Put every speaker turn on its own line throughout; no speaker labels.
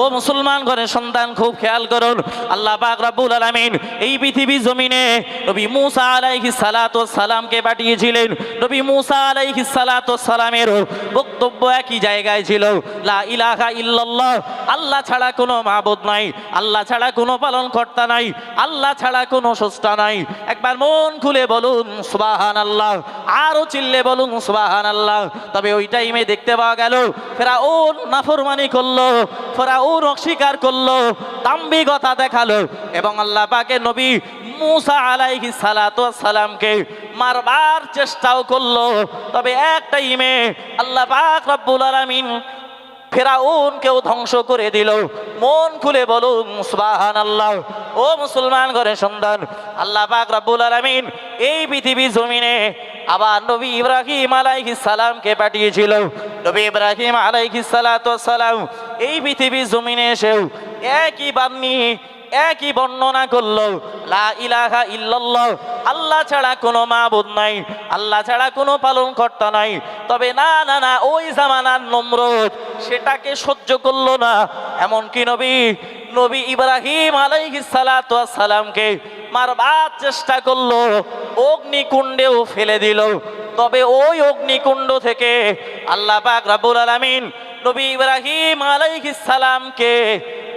ও মুসলমান ঘরের সন্তান, খুব খেয়াল করুন। আল্লাহ পাক রব্বুল আলামিন এই পৃথিবী জমিনে নবী মুসা আলাইহিস সালাতু সালামকে পাঠিয়েছিলেন। নবী মুসা আলাইহিস সালাতু সালামের বক্তব্য একই জায়গায় ছিল। লা ইলাহা ইল্লাল্লাহ, আল্লাহ ছাড়া কোনো মাবুদ নাই, আল্লাহ ছাড়া কোনো পালনকর্তা নাই, আল্লাহ ছাড়া কোনো স্রষ্টা নাই। একবার মন খুলে বলুন সুবাহান আল্লাহ আরও চিল্লে বলুন সুবাহান আল্লাহ তবে ওই টাইমে দেখতে পাওয়া গেল ফেরা ওর নাফরমানি করল। ফেরা ওর অস্বীকার করল দাম্বিকতা দেখাল এবং আল্লাহ পাকে নবী মুসা আলাইহি সালাতু সালামকে মারবার চেষ্টাও করল। তবে এক টাইমে আল্লাহ পাক রব্বুল আলামিন ফেরাউনকেও ধ্বংস করে দিল। মন খুলে বলুন সুবাহান আল্লাহ ও মুসলমান ঘরে সন্তান, আল্লাহ পাক রব্বুল আলামিন এই পৃথিবী জমিনে আবার নবী ইব্রাহিম আলাইহিস সালামকে পাঠিয়েছিল? নবী ইব্রাহিম আলাইহিস সালাতু সালাম এই পৃথিবী জমিনে এসেও একই বাণী, একই বর্ণনা করল, লা ইলাহা ইল্লাল্লাহ, আল্লাহ ছাড়া কোনো মাবুদ নাই, আল্লাহ ছাড়া কোনো পালন কর্তা নাই। তবে না না না, ওই জামানার নম্রত সেটাকে সহ্য করল না। এমনকি নবী নবী ইব্রাহিম আলাইহিস সালাতু সালামকে মারবার চেষ্টা করল, অগ্নিকুণ্ডেও ফেলে দিল। তবে ওই অগ্নিকুণ্ড থেকে আল্লাহ পাক রাব্বুল আলামিন নবী ইব্রাহিম আলাইহিস সালামকে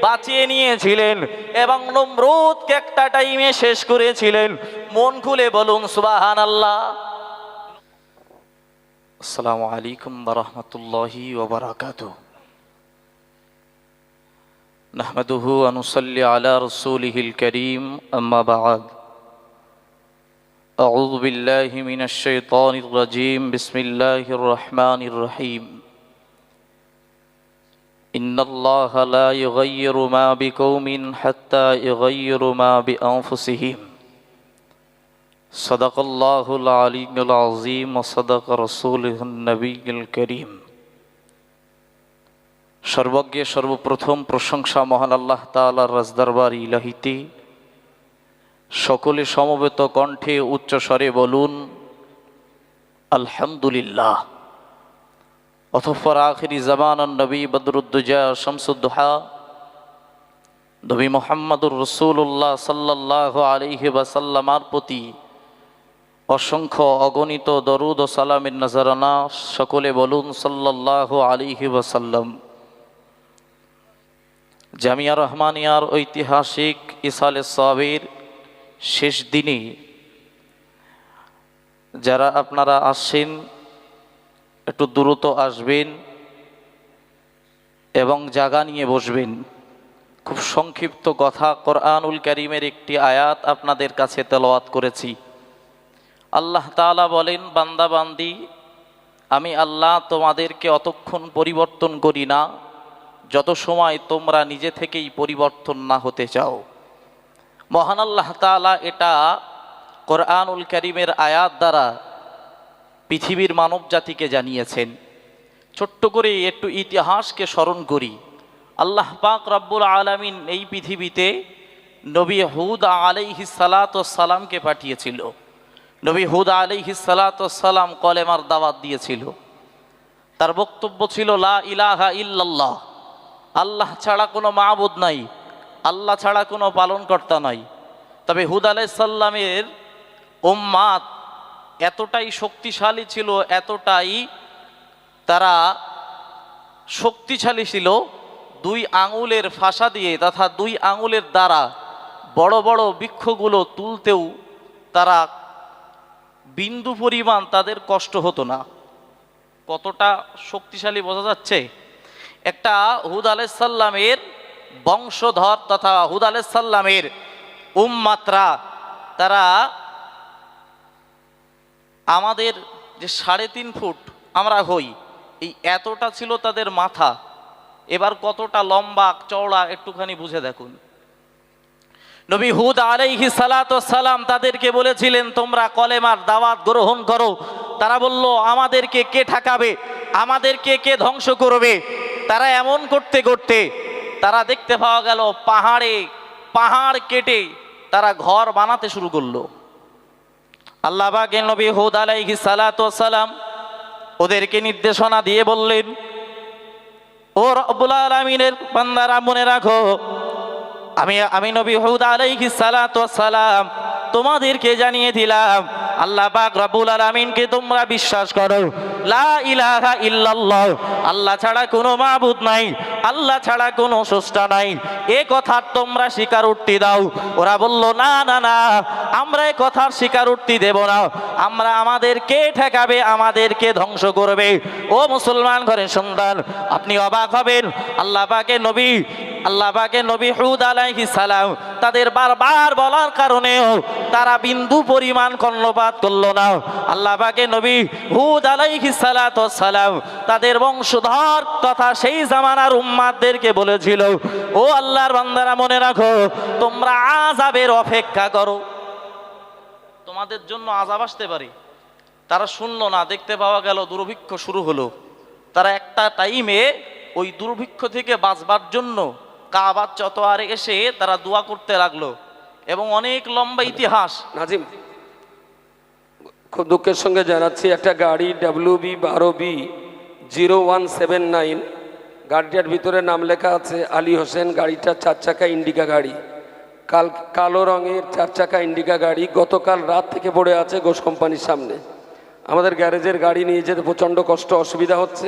বাঁচিয়ে নিয়েছিলেন এবং নমরুদকে একটা টাইমে শেষ করেছিলেন। মন খুলে বলুন সুবাহান আল্লাহ আসসালামু আলাইকুম রহমতুল্লাহি ওবরাকাত نحمده ونصلي على رسوله الكريم أما بعد. أعوذ بالله من الشيطان الرجيم. بسم الله الرحمن الرحيم. إن الله لا يغير ما بقوم حتى يغيروا ما بأنفسهم. صدق الله العلي العظيم وصدق رسوله النبي الكريم. সর্বজ্ঞে, সর্বপ্রথম প্রশংসা মহান আল্লাহ তাআলার রাজদরবার ইলাহিতে। সকলে সমবেত কণ্ঠে উচ্চ স্বরে বলুন, আলহামদুলিল্লাহ। অথপর আখিরি জামান নবী বদরুদ্দুজা শামসুদ্দোহা, নবী মোহাম্মদুর রসুল্লাহ সাল্লাহ আলিহি বাসাল্লামার প্রতি অসংখ্য অগণিত দরুদ ও সালামের নজরানা সকলে বলুন সাল্লাহ আলিহি ওয়াসাল্লাম। জামিয়া রহমানিয়ার ঐতিহাসিক ইসালে সাবির শেষ দিনে যারা আপনারা আসছেন একটু দ্রুত আসবেন এবং জাগা নিয়ে বসবেন। খুব সংক্ষিপ্ত কথা, কোরআনুল করিমের একটি আয়াত আপনাদের কাছে তেলাওয়াত করেছি। আল্লাহ তাআলা বলেন, বান্দা বান্দি, আমি আল্লাহ তোমাদেরকে অতক্ষণ পরিবর্তন করি না। যত সময় তোমরা নিজে থেকেই পরিবর্তন না হতে চাও। মহান আল্লাহ তাআলা এটা কোরআনুল করিমের আয়াত দ্বারা পৃথিবীর মানব জাতিকে জানিয়েছেন। ছোট্ট করে একটু ইতিহাসকে স্মরণ করি। আল্লাহ পাক রব্বুল আলমিন এই পৃথিবীতে নবী হুদ আলাইহি সালামকে পাঠিয়েছিল। নবী হুদ আলাইহি কলেমার দাওয়াত দিয়েছিল। তার বক্তব্য ছিল, লা ইলাহা ইল্লাল্লাহ। আল্লাহ ছাড়া কোনো মাহবুদ নাই, আল্লাহ ছাড়া কোনো পালনকর্তা নাই। তবে হুদ আলাইসাল্লামের উম্মাদ এতটাই শক্তিশালী ছিল, এতটাই তারা শক্তিশালী ছিল, দুই আঙুলের ফাঁসা দিয়ে তথা দুই আঙুলের দ্বারা বড় বড় বৃক্ষগুলো তুলতেও তারা বিন্দু পরিমাণ তাদের কষ্ট হতো না। কতটা শক্তিশালী বোঝা যাচ্ছে? একটা হুদ আলাইসাল্লামের বংশধর তথা হুদ আলাইসাল্লামের উম্মাত্রা, তারা আমাদের যে সাড়ে তিন ফুট আমরা হই, এই এতটা ছিল তাদের মাথা। এবার কতটা লম্বা চওড়া একটুখানি বুঝে দেখুন। নবী হুদ আলাইহি সালাম তাদেরকে বলেছিলেন, তোমরা কলেমার দাওয়াত গ্রহণ করো। তারা বলল, আমাদেরকে কে ঠাকাবে? আমাদেরকে কে ধ্বংস করবে? তারা এমন করতে করতে তারা দেখতে পাওয়া গেল পাহাড়ে, পাহাড় কেটে তারা ঘর বানাতে শুরু করল। আল্লাহ বাকে নবী হুদ আলাইহি সালাম ওদেরকে নির্দেশনা দিয়ে বললেন, ও রব্বুল আলমিনের বান্দারা, মনে রাখো, আমি আমি নবী হুদ আলাইহিস সালাতু সালাম তোমাদেরকে জানিয়ে দিলাম আল্লাহ পাক রব্বুল আলামিনকে তোমরা বিশ্বাস করো। লা ইলাহা ইল্লাল্লাহ। আল্লাহ ছাড়া কোনো মাবুদ নাই। আল্লাহ ছাড়া কোনো স্রষ্টা নাই। এ কথার তোমরা স্বীকার উঠতে দাও। ওরা বলল, না না না। আমরা এ কথার স্বীকার উঠতে দেব না। আমরা আমাদেরকে ঠেকাবে আমাদেরকে ধ্বংস করবে? ও মুসলমান ঘরের সন্তান, আপনি অবাক হবেন। আল্লাহ পাকে নবী আল্লাহ পাকে নবী হুদ আলাইহি সালাম তাদের বারবার বলার কারণেও তারা বিন্দু পরিমাণ কর্ণপাত করল না। আল্লাহ পাকে নবী হুদ আলাইহি সালাতু সালাম তাদের বংশধর তথা সেই জামানার উম্মাদদেরকে বলেছিল, ও আল্লাহর বান্দারা, মনে রাখো, তোমরা আযাবের অপেক্ষা করো। তোমাদের জন্য আযাব আসতে পারে। তারা শুনলো না, দেখতে পাওয়া গেল দুর্ভিক্ষ শুরু হলো। তারা একটা টাইমে ওই দুর্ভিক্ষ থেকে বাঁচবার জন্য কাবার চতোয়ারে এসে তারা দোয়া করতে লাগল এবং অনেক লম্বা ইতিহাস।
নাজিম, খুব দুঃখের সঙ্গে জানাচ্ছি, একটা গাড়ি ডাব্লিউ বি বারো B zero one seven nine, গাড়িটার ভিতরে নাম লেখা আছে, আলী হোসেন, গাড়িটা চার চাকা ইন্ডিকা গাড়ি। কাল কালো রঙের চার চাকা ইন্ডিকা গাড়ি, গতকাল রাত থেকে পড়ে আছে ঘোষ কোম্পানির সামনে। আমাদের গ্যারেজের গাড়ি নিয়ে যেতে প্রচণ্ড কষ্ট, অসুবিধা হচ্ছে।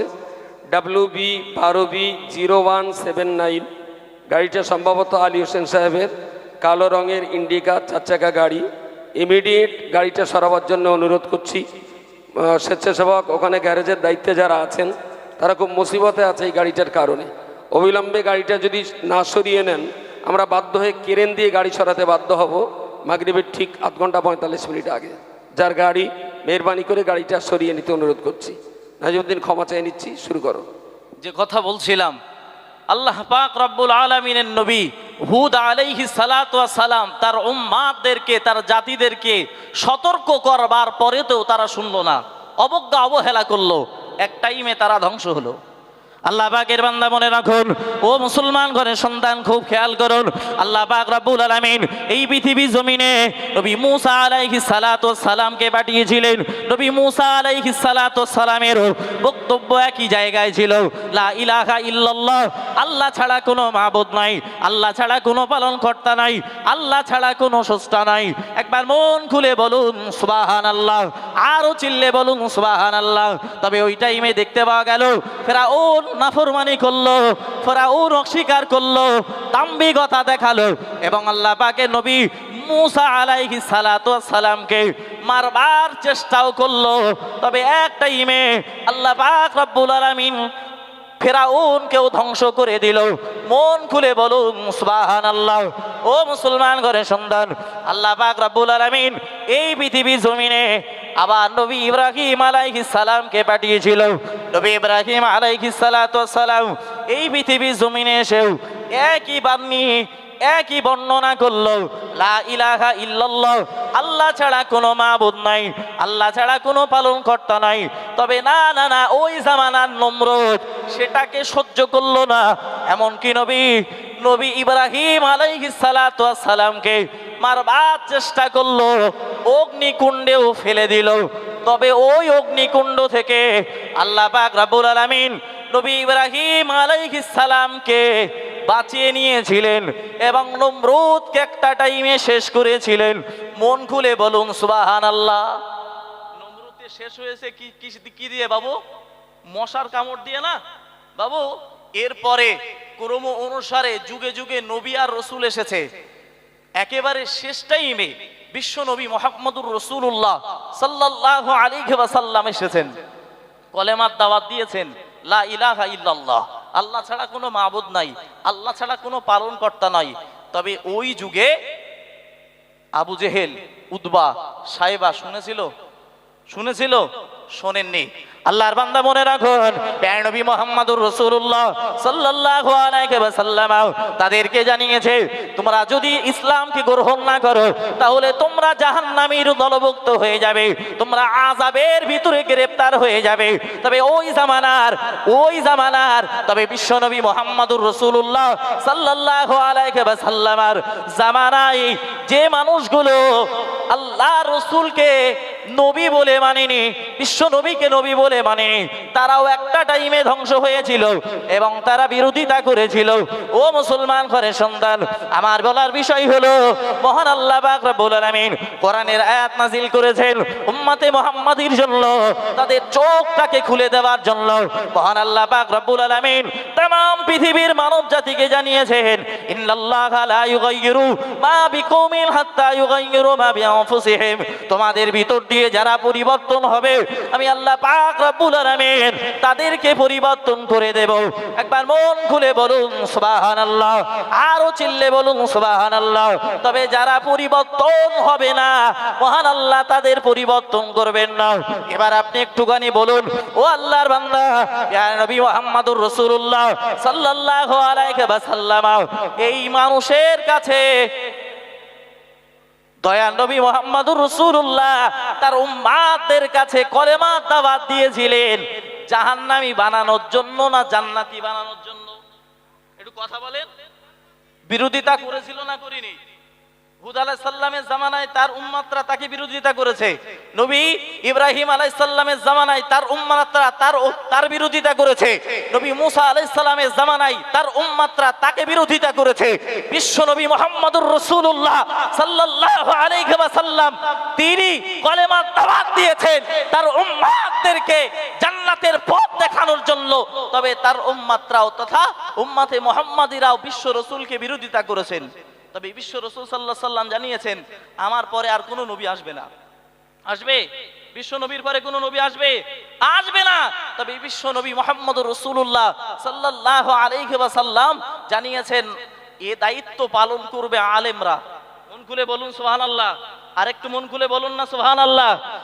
ডাব্লিউ বি বারো B zero one seven nine গাড়িটা সম্ভবত আলী হোসেন সাহেবের। কালো রঙের ইন্ডিকা চার চাকা গাড়ি। ইমিডিয়েট গাড়িটা সরাবার জন্য অনুরোধ করছি। স্বেচ্ছাসেবক, ওখানে গ্যারেজের দায়িত্বে যারা আছেন, তারা খুব মুসিবতে আছে এই গাড়িটার কারণে। অবিলম্বে গাড়িটা যদি না সরিয়ে নেন, আমরা বাধ্য হয়ে কেরেন দিয়ে গাড়ি সরাতে বাধ্য হব। মাগরিবের ঠিক আধ ঘণ্টা পঁয়তাল্লিশ মিনিট আগে। যার গাড়ি মেহরবানি করে গাড়িটা সরিয়ে নিতে অনুরোধ করছি। নাজিমুদ্দিন, ক্ষমা চেয়ে নিচ্ছি। শুরু করো।
যে কথা বলছিলাম আল্লাহ পাক রব্বুল আলমিনের নবী হুদ আলাইহি সালাম তার উম্মাদেরকে তার জাতিদেরকে সতর্ক করবার পরেতেও তারা শুনলো না। অবজ্ঞা অবহেলা করল। এক টাইমে তারা ধ্বংস হলো। আল্লাহ পাকের বান্দা মনে রাখুন। ও মুসলমান ঘরের সন্তান খুব খেয়াল করুন। আল্লাহ পাক রব্বুল আলামিন এই পৃথিবী জমিনে নবী মুসা আলাইহিস সালাতু সালামকে পাঠিয়েছিলেন। নবী মুসা আলাইহিস সালাতু সালামের বক্তব্য একই জায়গায় ছিল। লা ইলাহা ইল্লাল্লাহ, আল্লাহ ছাড়া কোনো মাবুদ নাই। আল্লাহ ছাড়া কোনো পালন কর্তা নাই। আল্লাহ ছাড়া কোনো স্রষ্টা নাই। একবার মন খুলে বলুন সুবাহান আল্লাহ আরও চিল্লে বলুন সুবাহান আল্লাহ তবে ওই টাইমে দেখতে পাওয়া গেল, ফেরাউন নাফরমানি করল, ফেরাউন অস্বীকার করল, দাম্ভিকতা দেখাল এবং আল্লাহ পাকে নবী মুসা আলাইহি সালাতু সালামকে মারবার চেষ্টাও করল। তবে এক টাইমে আল্লাহ পাক রব্বুল আলামিন ফেরাউনকেও ধ্বংস করে দিল। মন খুলে বলুন সুবাহান আল্লাহ ও মুসলমান ঘরে সন্তান, আল্লাহ পাক রব্বুল আলামিন এই পৃথিবী জমিনে আবার নবী ইব্রাহিম আলাইহিস সালামকে পাঠিয়েছিল? নবী ইব্রাহিম আলাইহিস সালাম। এই পৃথিবীর জমিনে এসেও একই বাণী, একই বর্ণনা করল, লা ইলাহা ইল্লাল্লাহ, আল্লাহ ছাড়া কোনো মাবুদ নাই, আল্লাহ ছাড়া কোনো পালন কর্তা নাই। তবে না না না, ওই জামানার নমরুদ সেটাকে সহ্য করল না। এমনকি নবী নবী ইব্রাহিম আলাইহিস সালামকে মারবার চেষ্টা করল, অগ্নিকুণ্ডেও ফেলে দিল। তবে ওই অগ্নিকুণ্ড থেকে আল্লাহ পাক রাব্বুল আলামিন নবী ইব্রাহিম আলাইহিস সালামকে বাঁচিয়ে নিয়েছিলেন এবং নমরুদকে একটা টাইমে শেষ করেছিলেন। মন খুলে বলুন সুবাহান আল্লাহ নমরুদে শেষ হয়েছে কি- কি দিয়ে বাবু? মশার কামড় দিয়ে না? বাবু, এরপরে ক্রম অনুসারে যুগে যুগে নবী আর রসুল এসেছে। একেবারে শেষ টাইমে বিশ্ব নবী মোহাম্মদুর রসুল্লাহ সাল্লাহ আলী সাল্লাম এসেছেন। কলেমার দাওয়াত দিয়েছেন, লা ইলাহা ইল্লাল্লাহ, আল্লাহ ছাড়া কোনো মাবুদ নাই, আল্লাহ ছাড়া কোনো পালন কর্তা নাই। তবে ওই যুগে আবু জেহেল উদ্বা সাহেবা শুনেছিল? শুনেছিল? শোনেননি। আল্লাহর বান্দা মনে রাখুন নবী মোহাম্মদুর রসুল্লাহ সাল্লাল্লাহু আলাইহি ওয়াসাল্লাম তাদেরকে জানিয়েছে, তোমরা যদি ইসলামকে গ্রহণ না করো, তাহলে তোমরা জাহান্নামীর দলভুক্ত হয়ে যাবে, তোমরা আযাবের ভিতরে গ্রেফতার হয়ে যাবে। তবে ওই জামানার ওই জামানার, তবে বিশ্বনবী মোহাম্মদুর রসুল্লাহ সাল্লাল্লাহু আলাইহি ওয়াসাল্লামার জামানায় যে মানুষগুলো আল্লাহ রসুলকে নবী বলে মানেনি, বিশ্ব নবীকে নবী বলে মানে তারাও একটা টাইমে ধ্বংস হয়েছিল এবং তারা বিরোধিতা করেছিল ও মুসলমান ঘরের সন্তান আমার বলার বিষয় হলো মহান আল্লাহ পাক রব্বুল আলামিন কোরআনের আয়াত নাজিল করেছেন উম্মতে মুহাম্মাদির জন্য তাদের চোখটাকে খুলে দেওয়ার জন্য মহান আল্লাহ পাক রব্বুল আলামিন तमाम পৃথিবীর মানব জাতিকে জানিয়েছেন ইন্নাল্লাহা লা ইউগাইয়িরু মা বিকৌমিন হাত্তা ইউগাইয়িরু মা বিআনফুসিহিম তোমাদের ভিতর দিয়ে যারা পরিবর্তন হবে আমি আল্লাহ পাক রব্বুল আলামিন তাদেরকে পরিবর্তন করে দেব। একবার মন খুলে বলুন, সুবহানাল্লাহ। আরও চিল্লে বলুন, সুবহানাল্লাহ। তবে যারা পরিবর্তন হবে না, মহান আল্লাহ তাদের পরিবর্তন করবেন না। এবার আপনি একটুখানি বলুন, ও আল্লাহর বান্দা, ইয়া নবী মুহাম্মাদুর রাসূলুল্লাহ সাল্লাল্লাহু আলাইহি ওয়াসাল্লাম, এই মানুষের কাছে দয়া নবী মোহাম্মদুর রসুল্লাহ তার উম্মাদের কাছে কলেমা দাবাদ দিয়েছিলেন। জাহান্নামি বানানোর জন্য না জান্নাতি বানানোর জন্য? একটু কথা বলেন। বিরোধিতা করেছিল না করিনি? আলাইসাল্লামের জামানায় তার উম্মাত্রা তাকে বিরোধিতা করেছে। নবী ইব্রাহিম আলাইসাল্লামের জামানায় তার উম্মাত্রা তার বিরোধিতা করেছে। নবী মুসা আলাইসাল্লামের জামানায় তার উম্মাত্রা তাকে বিরোধিতা করেছে। বিশ্ব নবী মোহাম্মদুর রসুল্লাহ সাল্লাল্লাহু আলাইহি ওয়াসাল্লাম তিনি কলেমার দিয়েছেন তার উম্মাতদেরকে জান্নাতের পথ দেখানোর জন্য। তবে তার উম্মাত্রাও তথা উম্মাতে মোহাম্মদিরাও বিশ্ব রসুলকে বিরোধিতা করেছেন। তবে বিশ্ব রসুল সাল্লাহ সাল্লাম জানিয়েছেন, আমার পরে আর কোনো নবী আসবে না। আসবে? বিশ্ব নবীর পরে কোনো নবী আসবে? আসবে না। তবে বিশ্ব নবী মোহাম্মদ রসুল্লাহ সাল্লাহ আলাইহি ওয়াসাল্লাম জানিয়েছেন, এ দায়িত্ব পালন করবে আলেমরা। মন খুলে বলুন সোহান আল্লাহ আরেকটু মন খুলে বলুন না সোহান আল্লাহ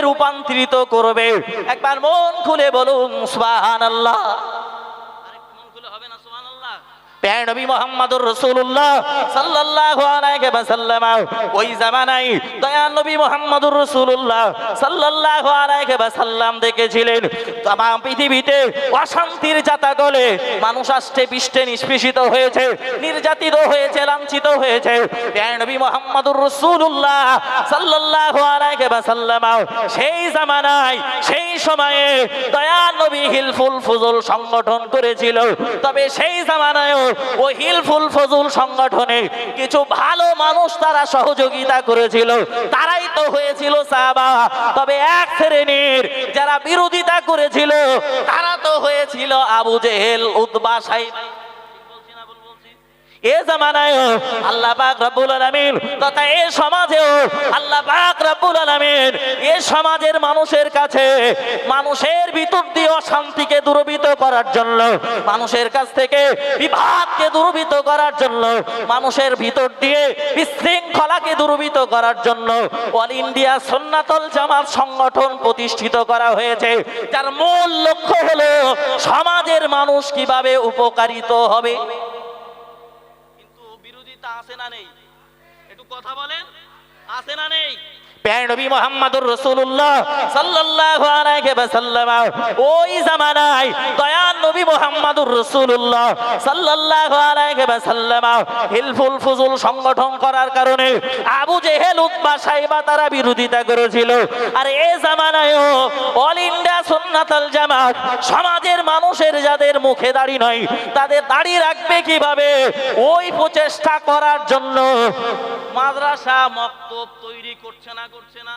রূপান্তরিত করবে। একবার মন খুলে বলুন সুবহানাল্লাহ। প্যার নবী মোহাম্মদুর রসুল্লাহ সাল্লাল্লাহু আলাইহি ওই জামানায় দয়া নবী মোহাম্মদুর রসুল্লাহ সাল্লাল্লাহু আলাইহি ওয়াসাল্লাম দেখেছিলেন তাম পৃথিবীতে অশান্তির জাতা গলে মানুষ আষ্টে পিষ্টে নিষ্পেষিত হয়েছে, নির্যাতিত হয়েছে, লাঞ্ছিত হয়েছে। প্যার নবী মোহাম্মদুর রসুল্লাহ সাল্লাল্লাহু আলাইহি ওয়াসাল্লাম, সেই জামানায়, সেই সময়ে দয়া নবী হিলফুল ফুজুল সংগঠন করেছিল, তবে সেই জামানায় ও হিলফুল ফজুল সংগঠনে কিছু ভালো মানুষ তারা সহযোগিতা করেছিল। তারাই তো হয়েছিল সাহাবা। তবে এক শ্রেণির যারা বিরোধিতা করেছিল, তারা তো হয়েছিল আবু জেহেল উদ্বা সাহেব এ জামানায় আল্লাহ পাক রব্বুল আলামিন, তথা এ সমাজেও আল্লাহ পাক রব্বুল আলামিন, এ সমাজের মানুষের কাছে মানুষের ভিতর দিয়ে অশান্তিকে দূরীভূত করার জন্য, মানুষের কাছ থেকে বিভাগকে দূরীভূত করার জন্য, মানুষের ভিতর দিয়ে বিশৃঙ্খলাকে দূরীভূত করার জন্য অল ইন্ডিয়া সন্ন্যাতল জামাত সংগঠন প্রতিষ্ঠিত করা হয়েছে। যার মূল লক্ষ্য হলো সমাজের মানুষ কীভাবে উপকারিত হবে। আছে না নেই? একটু কথা বলেন আছে না নেই? নবী মোহাম্মদুর রাসূলুল্লাহ সাল্লাল্লাহু আলাইহি ওয়াসাল্লাম। ওই জামানায় দয়ান নবী মোহাম্মদুর রাসূলুল্লাহ সাল্লাল্লাহু আলাইহি ওয়াসাল্লাম হিলফুল ফুজুল সংগঠন করার কারণে আবু জেহেল উতবা সাইবা তারা বিরোধিতা করেছিল। আর এই জামানায়ও অল ইন্ডিয়া সুন্নাতাল জামাত সমাজের মানুষের যাদের মুখে দাড়ি নয় তাদের দাড়ি রাখবে কীভাবে? ওই প্রচেষ্টা করার জন্য মাদ্রাসা মক্তব তৈরি করছে না করছে না?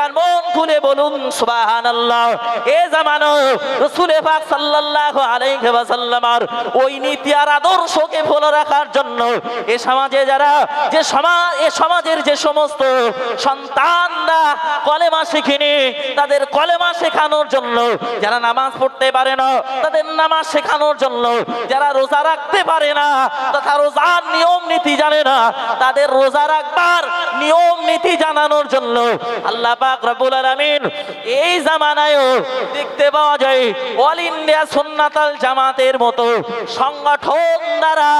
একবার মন খুলে বলুন, সুবহানাল্লাহ। এ জামানো রাসূলে পাক ওই নীতি আর আদর্শকে রাখার জন্য এ সমাজে যারা, যে সমাজ এ সমাজের যে সমস্ত সন্তানরা কলেমা শিখিনি, তাদের কলেমা শেখানোর জন্য, যারা নামাজ পড়তে পারে না, তাদের নামাজ শেখানোর জন্য, যারা রোজা রাখতে পারে না, তথা রোজার নিয়ম নীতি জানে না, তাদের রোজা রাখবার নিয়ম নীতি জানানোর জন্য আল্লাহ পাক আলামিন এই জামানায়ও দেখতে পাওয়া যায় অল ইন্ডিয়া সুন্নাতাল জামাতের মতো সংগঠন দ্বারা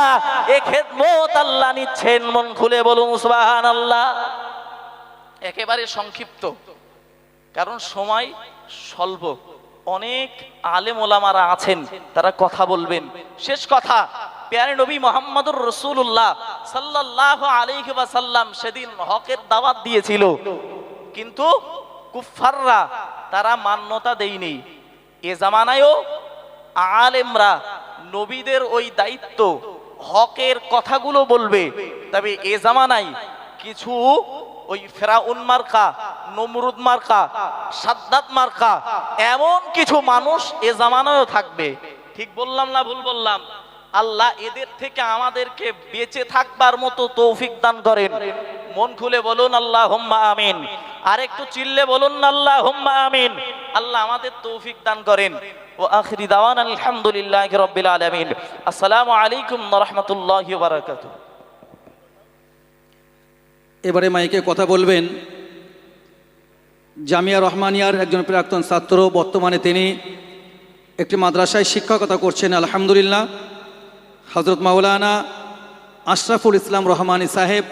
এ খেদমত আল্লাহ নিচ্ছেন। মন খুলে বলুন, সুবহানাল্লাহ। একেবারে সংক্ষিপ্ত। কারণ সময় স্বল্প। অনেক আলেম ওলামারা আছেন, তারা কথা বলবেন। শেষ কথা, পেয়ারে নবী মোহাম্মদুর রসুল্লাহ সাল্লাহ আলাইহি ওয়াসাল্লাম সেদিন হকের দাওয়াত দিয়েছিল। কিন্তু কুফাররা তারা মান্যতা দেয়নি। এ জামানায়ও আলেমরা নবীদের ওই দায়িত্ব, হকের কথাগুলো বলবে। তবে এ জামানায় কিছু ওই ফেরাউন মার্কা, নমরুদ মার্কা, সাদ্দাত মার্কা, এমন কিছু মানুষ এ জামানায়ও থাকবে। ঠিক বললাম না ভুল বললাম? আল্লাহ এদের থেকে আমাদেরকে বেঁচে থাকবার মতো তৌফিক দান করেন। মন খুলে বলুন আল্লাহ আমিন। আর একটু চিল্লে বলুন আল্লাহ হুম্মা আমিন। আল্লাহ আমাদের তৌফিক দান করেন। ও আখরি দাওয়ান, আলহামদুলিল্লাহ রব্বিল আলামিন। আসসালামু আলাইকুম রাহমাতুল্লাহি
এবারে মাইকে কথা বলবেন জামিয়া রহমানিয়ার একজন প্রাক্তন ছাত্র। বর্তমানে তিনি একটি মাদ্রাসায় শিক্ষকতা করছেন, আলহামদুলিল্লাহ। হজরত মাওলানা আশরাফুল ইসলাম রহমানী সাহেব